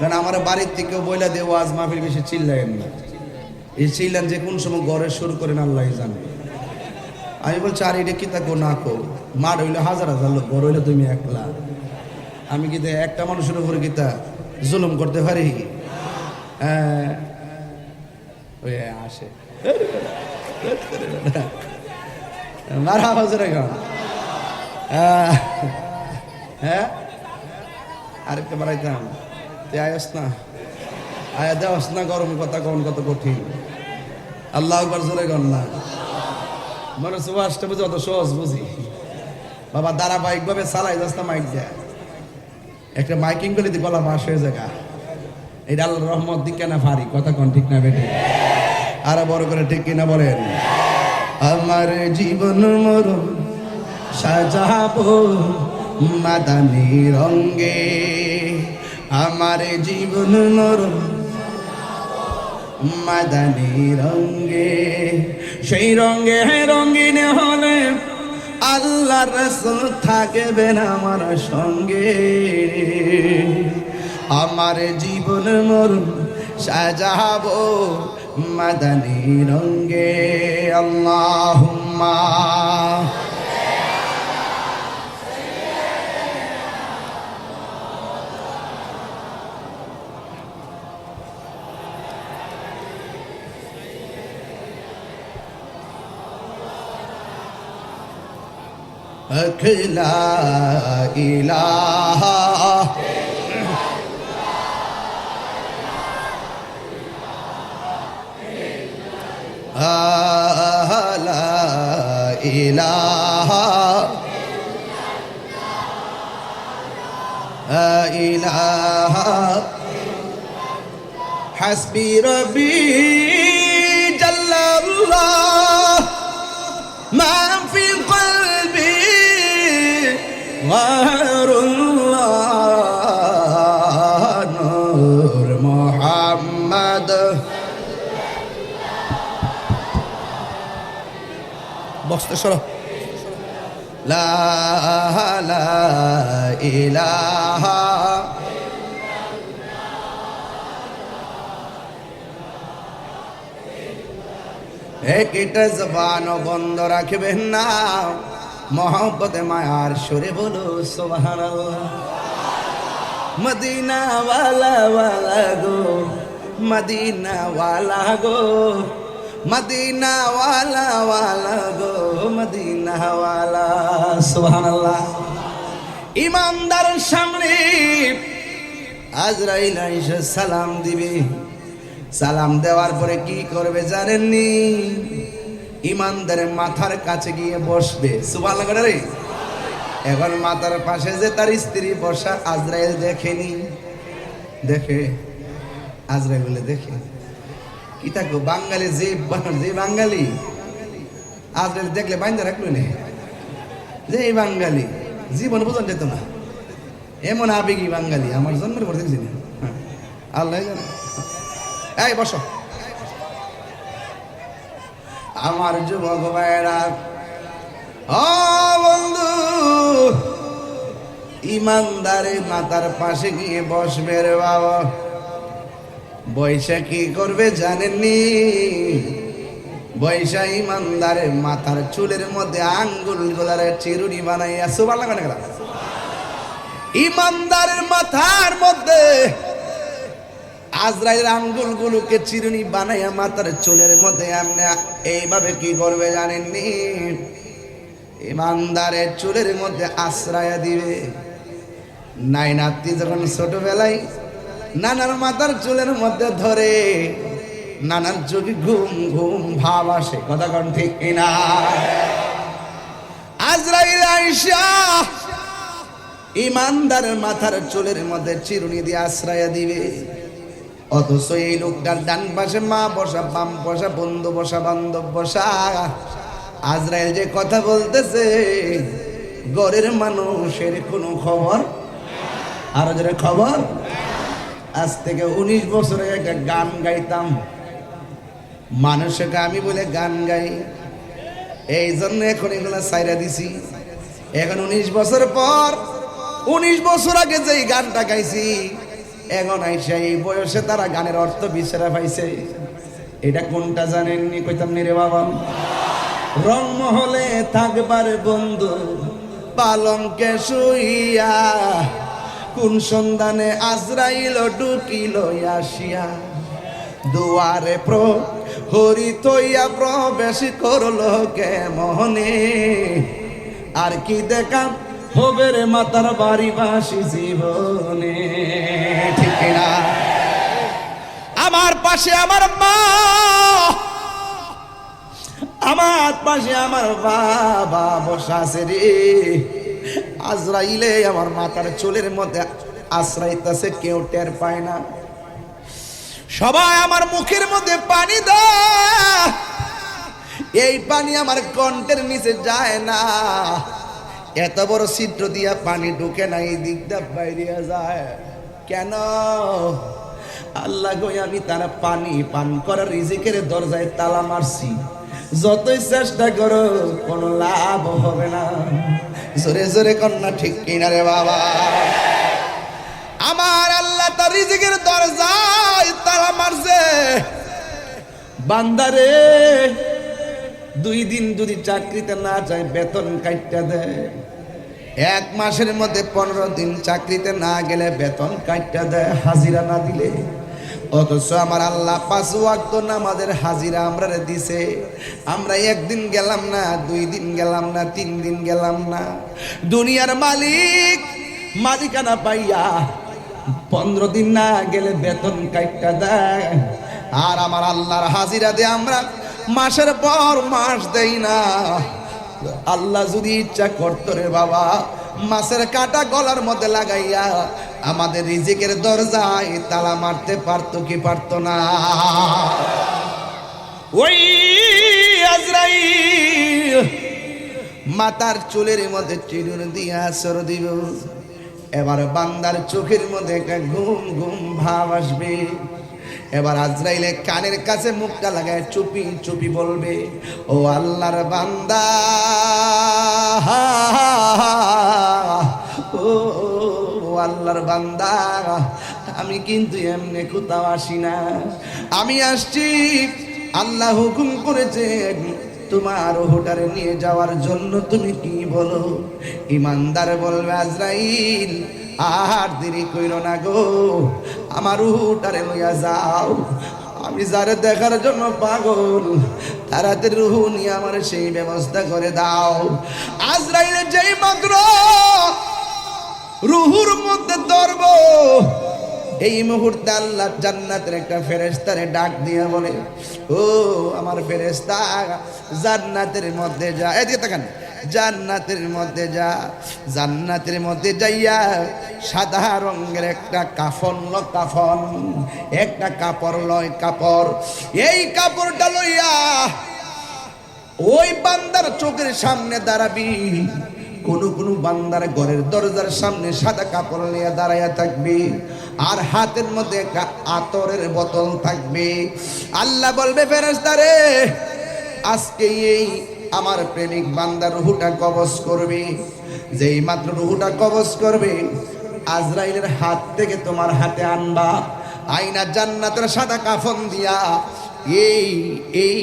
কারণ আমার বাড়ির থেকে বইলা দিয়ে ওয়াজ মাহফিল বেশি চিল্লাইন না। এই চিল্লান যে কোন সময় গড়ে শুরু করেন, আল্লাহ জানে। আমি বলছি, আর, এটা কি তাকো না কো? মার হইলে হাজার হাজার লোক, বড় হইলে তুমি একলা। আমি কি একটা মানুষের উপরে কি তা জুলুম করতে পারি? হ্যাঁ। আসে। মারা হাজার এখন হ্যাঁ। আরেকটা বাড়াইতাম। তুই আয়স না। আয়া দেওয়াস না, গরম কথা কন কত কঠিন। আল্লাহ একবার জোরে গন না। মনে ওয়াজটা বুঝি অত সহজ বুঝি। বাবা ধারাবাহিক ভাবে চালাই যাস না মাইক দেয়। একটা মাইকিং করলে গলা বাস হয়ে জায়গা এটা আল্লাহ রহমত, দিক কেনা ফারি কথা কন ঠিক না বেটে আরও বড় করে ঠিক কিনা বলেন। আমার জীবন মরণ সাজাবো মাদানি রঙ্গে আমার জীবন মরণ মাদানি রঙ্গে সেই রঙ্গে রঙ্গিন হলে আল্লাহ রসুল থাকবেন আমার সঙ্গে। আমার জীবন মরণ সাজাবো মাদানি রঙ্গে أك لا إله آه لا إله لا إله حسبي ربي جل الله ما غير الله نور محمد বসতে সরো লা লা ইলাহা একটা জবান বন্ধ রাখবেন না মহব্বতে মায়ার সুরে বলো সোহান মদিনা ওয়ালা ওয়ালা গো মদিনা ওয়ালা গো মদিনা ওয়ালা ওয়ালা গো মদিনা ওয়ালা সোহান ইমানদার সামনে আজরাইল আইসা সালাম দিবে। সালাম দেওয়ার পরে কি করবে জানেননি? ইমানদারের মাথার কাছে গিয়ে বসবে। সুবাহ রে। এখন মাথার পাশে যে তার স্ত্রী বসা আজরাইল দেখেনি। দেখে? আজরাইল বলে দেখে? কি থাকব বাঙালি যে যে বাঙালি। আজরাইল দেখলে বাইন্দা রাখল নে। যে বাঙালি জীবন বোঝান যেত না। এমন আবেগী বাঙালি আমার জন্মের পর দেখছি না। হ্যাঁ, আল্লাহ এই বসো। আমার যুবক ভাইরা বন্ধু, ইমানদারে মাতার পাশে গিয়ে বসবে রে বাবা। বৈশা কি করবে জানেননি? বৈশা ইমানদারে মাথার চুলের মধ্যে আঙ্গুল গোলারে চিরুনি বানাইয়া সুবার লাগানো গেল? ইমানদারের মাথার মধ্যে আজরাইল আঙ্গুল গুলোকে চিরুনি বানাইয়া মাথার চুলের মধ্যে আপনি এইভাবে কি করবে জানেননি ইমানদারের চুলের মধ্যে আশ্রয় দিবে। নাই নাতি যখন ছোটবেলায় নানার মাথার চুলের মধ্যে ধরে, নানার চোখে ঘুম ঘুম, ভাব আসে। কথা কন ঠিক আজরাইল আইসা ইমানদারের মাথার চুলের মধ্যে চিরুনি দিয়ে আশ্রয় দিবে। অথচ এই লোকটার ডান পাশে মা বসা, বাম বসা, বন্ধু বসা, বান্ধব বসা। আজরাইল যে কথা বলতেছে, গরের মানুষের কোনো খবর? আর যারা খবর? আজ থেকে উনিশ বছরে একটা গান গাইতাম। মানুষকে আমি বলে গান গাই। এই জন্য এখন এগুলো সাইরা দিছি। এখন উনিশ বছর পর, উনিশ বছর আগে যেই গানটা গাইছি এখন আইসা এই বয়সে তারা গানের অর্থ বিচরা পাইছে। এটা কোনটা জানেননি কইতাম নি রে বাবা। রংমহলে থাকবার বন্ধু, পালঙ্কে শুইয়া, কোন সন্ধানে আজরাইল ঢুকিল আসিয়া, দুয়ারে প্র হরি তৈয়া প্রবেশ করল কে মোহনে আর কি দেখা হবে রে মাতার বাড়ি বাসি জীবনে। ঠিক না আমার পাশে আমার মা। আমার পাশে আমার বাবা বসা আছে রে। আজরাইলে আমার মাথার চুলের মধ্যে আশ্রাইতেছে, কেউ টের পায় না। সবাই আমার মুখের মধ্যে পানি দেয়। এই পানি আমার কণ্ঠের নিচে যায় না। এত বড় ছিদ্র দিয়া পানি ঢুকে না এই দিকটা বাইরে যায়। কেন? আল্লাহ গো, আমি তারা পানি পান করার রিজিকের দরজায় তালা মারছি। যতই চেষ্টা করো, কোনো লাভ হবে না। জোরে জোরে কন্যা, ঠিক কিনা রে বাবা? আমার আল্লাহ তার রিজিকের দরজায় তালা মারছে। বান্দারে দুই দিন যদি চাকরিতে না যায়, বেতন কাটটা দেয়। এক মাসের মধ্যে পনেরো দিন চাকরিতে না গেলে বেতন কাটটা দেয় হাজিরা না দিলে। অথচ আমার আল্লাহ পাঁচ ওয়াক্ত নামাজের হাজিরা আমরা দিছে। আমরা একদিন গেলাম না, দুই দিন গেলাম না, তিন দিন গেলাম না। দুনিয়ার মালিক মালিকানা পাইয়া পনেরো দিন না গেলে বেতন কাটটা দেয়। আর আমার আল্লাহর হাজিরা দিয়ে আমরা মাসের পর মাস দেই না। আল্লাহ যদি ইচ্ছা করতো রে বাবা, মাছের কাটা গলার মধ্যে লাগাইয়া আমাদের রিজিকের দরজায় তালা মারতে পারতো কি পারতো না? ওই আজরাইল, মাতার চুলের মধ্যে চিরুন দিয়া আসর দিব। এবার বান্দার চোখের মধ্যে একটা ঘুম ঘুম ভাব আসবে। এবার আজরাইলে কানের কাছে মুখটা লাগায় চুপি চুপি বলবে, ও আল্লাহর বান্দা ও আল্লাহর বান্দা, আমি কিন্তু এমনি কোথাও আসি না। আমি আসছি, আল্লাহ হুকুম করেছে, তোমার হোটারে নিয়ে যাওয়ার জন্য তুমি কি বলো? ইমানদার বলবে, আজরাইল আর দেরি কইর না গো। আমার উহুটারে লইয়া যাও। আমি যারে দেখার জন্য পাগল, তাড়াতাড়ি রুহু নিয়ে আমার সেই ব্যবস্থা করে দাও। আজরাইলে যেই মাত্র রুহুর মধ্যে ধরব, এই মুহূর্তে আল্লাহ জান্নাতের একটা ফেরেস্তারে ডাক দিয়ে বলে, ও আমার ফেরেস্তা জান্নাতের মধ্যে যা। এদিকে তাকান। জান্নাতের মধ্যে যা, জান্নাতের মধ্যে যাইয়া সাদা রঙের একটা কাফন ল, কাফন, একটা কাপড় লয় কাপড়। এই কাপড়টা লইয়া ওই বান্দার চোখের সামনে দাঁড়াবি। কোন কোন বান্দার ঘরের দরজার সামনে সাদা কাপড় নিয়ে দাঁড়াইয়া থাকবে। আর হাতের মধ্যে একটা আতরের বোতল থাকবে। আল্লাহ বলবে ফেরেস্তারে আজকে এই আমার প্রেমিক বান্দার রুহুটা কবজ করবে। যেই মাত্র রুহুটা কবজ করবে, আজরাইলের হাত থেকে তোমার হাতে আনবা। আইনা জান্নাতের সাদা কাফন দিয়া এই এই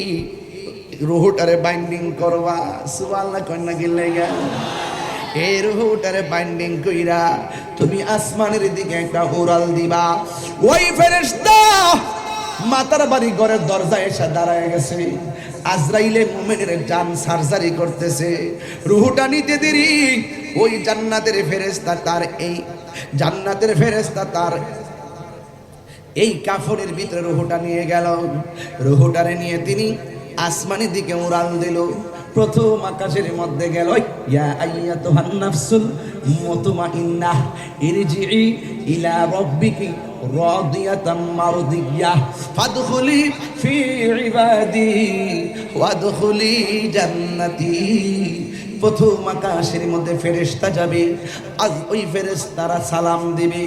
রুহুটারে বাইন্ডিং করবা। সুবাল্লা কন্যা গিলে গেল এই রুহুটারে বাইন্ডিং কইরা তুমি আসমানের দিকে একটা উড়াল দিবা। ওই ফেরেশতা মাতার বাড়ি ঘরের দরজা এসে দাঁড়ায় গেছে। আজরাইলে মোমেনের জান সার্জারি করতেছে। রুহুটা নিতে দেরি, ওই জান্নাতের ফেরেস্তা তার এই জান্নাতের ফেরেস্তা তার এই কাফনের ভিতরে রুহুটা নিয়ে গেল। রুহুটারে নিয়ে তিনি আসমানের দিকে উড়াল দিল। প্রথম আকাশের মধ্যে গেল, ইয়া আইয়াতুহান নাফসুল মুতমাইন্না ইরজিই ইলা রাব্বিকি রাদিয়াতাম মারদিয়াহ ফাদখুলি ফি ইবাদি প্রথম আকাশের মধ্যে ফেরেশতা যাবে, আজ ওই ফেরেশতারা সালাম দিবে।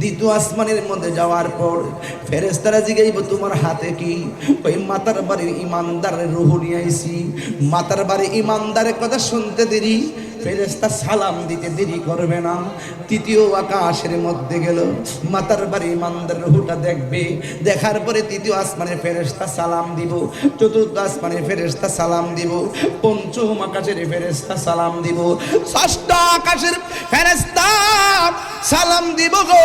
দ্বিতীয় আসমানের মধ্যে যাওয়ার পর ফেরেশতারা জিগাইব, তোমার হাতে কি ওই মাতার বাড়ির ইমানদারের রুহু নিয়ে আইছি? মাতার বাড়ির ইমানদারের কথা শুনতে দেরি। ফেরেস্তা সালাম দিতে দেরি করবে না। তৃতীয় আকাশের মধ্যে গেল। মাতার বাড়ি মান্দার রুহুটা দেখবে। দেখার পরে তৃতীয় আসমানের ফেরেস্তা সালাম দিব। চতুর্থ আসমানের ফেরেস্তা সালাম দিব। পঞ্চম আকাশের ফেরেস্তা সালাম দিব। ষষ্ঠ আকাশের ফেরেস্তা সালাম দিব গো।